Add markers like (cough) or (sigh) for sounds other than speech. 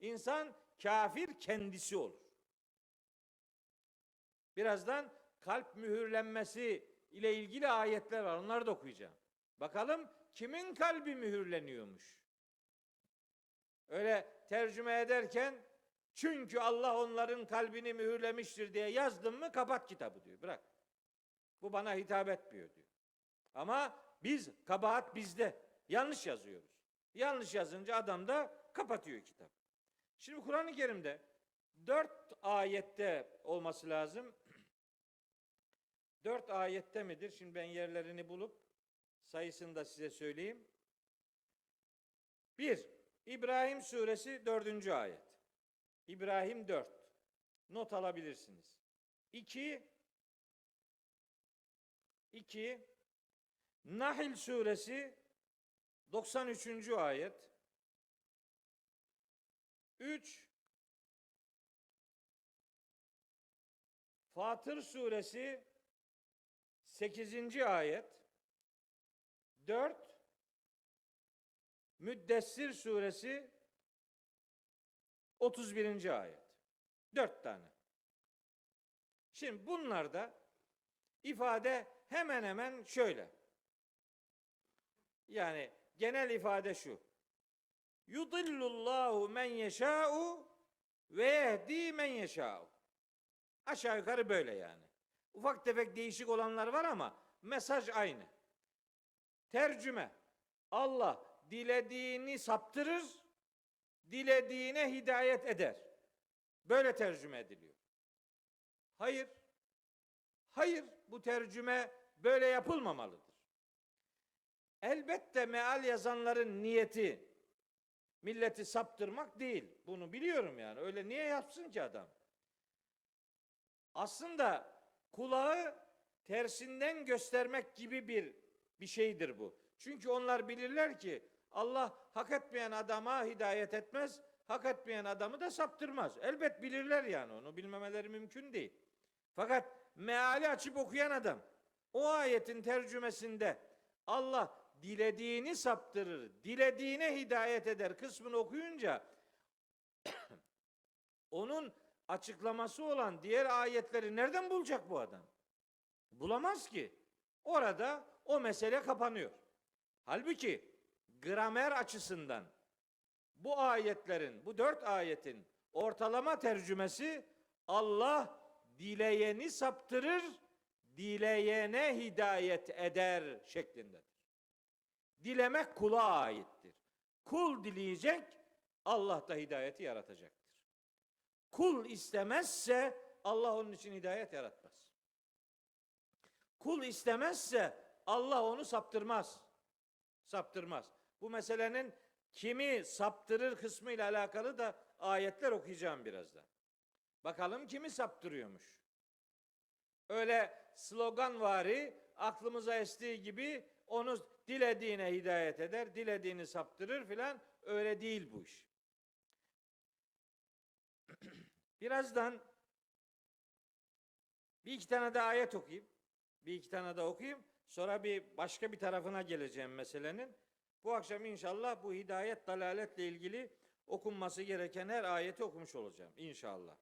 İnsan kafir kendisi olur. Birazdan kalp mühürlenmesi ile ilgili ayetler var. Onları da okuyacağım. Bakalım kimin kalbi mühürleniyormuş? Öyle tercüme ederken çünkü Allah onların kalbini mühürlemiştir diye yazdım mı kapat kitabı diyor. Bırak. Bu bana hitap etmiyor diyor. Ama biz kabahat bizde. Yanlış yazıyoruz. Yanlış yazınca adam da kapatıyor kitap. Şimdi Kur'an-ı Kerim'de dört ayette olması lazım. Dört ayette midir? Şimdi ben yerlerini bulup sayısını da size söyleyeyim. Bir, İbrahim suresi dördüncü ayet. İbrahim 4. Not alabilirsiniz. 2 2 Nahl suresi 93. ayet. 3 Fatır suresi 8. ayet. 4 Müddessir suresi 31. ayet. Dört tane. Şimdi bunlarda ifade hemen hemen şöyle. Yani genel ifade şu. Yudillullahu men yeşâ'u ve yehdi men yeşâ'u. Aşağı yukarı böyle yani. Ufak tefek değişik olanlar var ama mesaj aynı. Tercüme. Allah dilediğini saptırır, dilediğine hidayet eder. Böyle tercüme ediliyor. Hayır. Hayır bu tercüme böyle yapılmamalıdır. Elbette meal yazanların niyeti milleti saptırmak değil. Bunu biliyorum yani. Öyle niye yapsın ki adam? Aslında kulağı tersinden göstermek gibi bir bir şeydir bu. Çünkü onlar bilirler ki Allah hak etmeyen adama hidayet etmez, hak etmeyen adamı da saptırmaz. Elbet bilirler yani onu bilmemeleri mümkün değil. Fakat meali açıp okuyan adam o ayetin tercümesinde Allah dilediğini saptırır, dilediğine hidayet eder kısmını okuyunca (clears throat) onun açıklaması olan diğer ayetleri nereden bulacak bu adam? Bulamaz ki. Orada o mesele kapanıyor. Halbuki gramer açısından bu ayetlerin, bu dört ayetin ortalama tercümesi Allah dileyeni saptırır, dileyene hidayet eder şeklindedir. Dilemek kula aittir. Kul dileyecek, Allah da hidayeti yaratacaktır. Kul istemezse Allah onun için hidayet yaratmaz. Kul istemezse Allah onu saptırmaz. Saptırmaz. Bu meselenin kimi saptırır kısmı ile alakalı da ayetler okuyacağım birazdan. Bakalım kimi saptırıyormuş. Öyle slogan vari aklımıza estiği gibi onu dilediğine hidayet eder, dilediğini saptırır filan öyle değil bu iş. (clears throat) Birazdan bir iki tane de ayet okuyayım. Bir iki tane de okuyayım. Sonra bir başka bir tarafına geleceğim meselenin. Bu akşam inşallah bu hidayet dalaletle ilgili okunması gereken her ayeti okumuş olacağım inşallah.